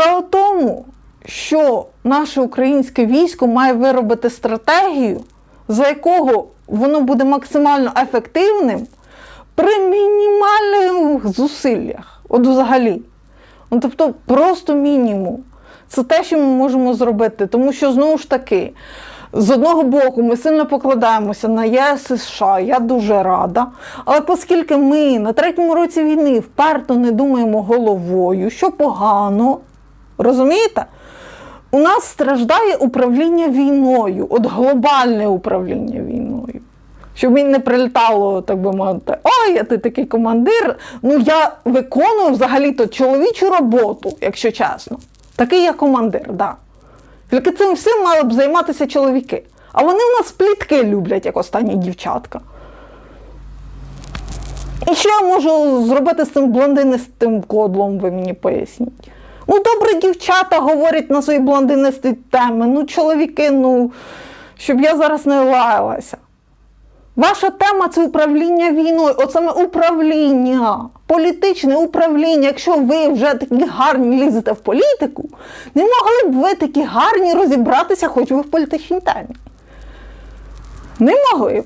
Справа в тому, що наше українське військо має виробити стратегію, за якого воно буде максимально ефективним при мінімальних зусиллях. От взагалі. Ну, тобто, просто мінімум. Це те, що ми можемо зробити. Тому що знову ж таки, з одного боку, ми сильно покладаємося на ЄС США, я дуже рада. Але оскільки ми на третьому році війни вперто не думаємо головою, що погано, розумієте? У нас страждає управління війною, от глобальне управління війною. Щоб мені не прилітало, так би мовити, ой, а ти такий командир. Ну я виконую взагалі-то чоловічу роботу, якщо чесно. Такий я командир, так. Да. Тільки цим всім мали б займатися чоловіки. А вони в нас плітки люблять, як останні дівчатка. І що я можу зробити з цим блондинистим кодлом, ви мені поясніть? Ну, добре, дівчата говорять на свої блондинисті теми. Ну, чоловіки, ну, щоб я зараз не лаялася. Ваша тема це управління війною, от саме управління, політичне управління. Якщо ви вже такі гарні лізете в політику, не могли б ви такі гарні розібратися хоч би в політичній темі? Не могли б.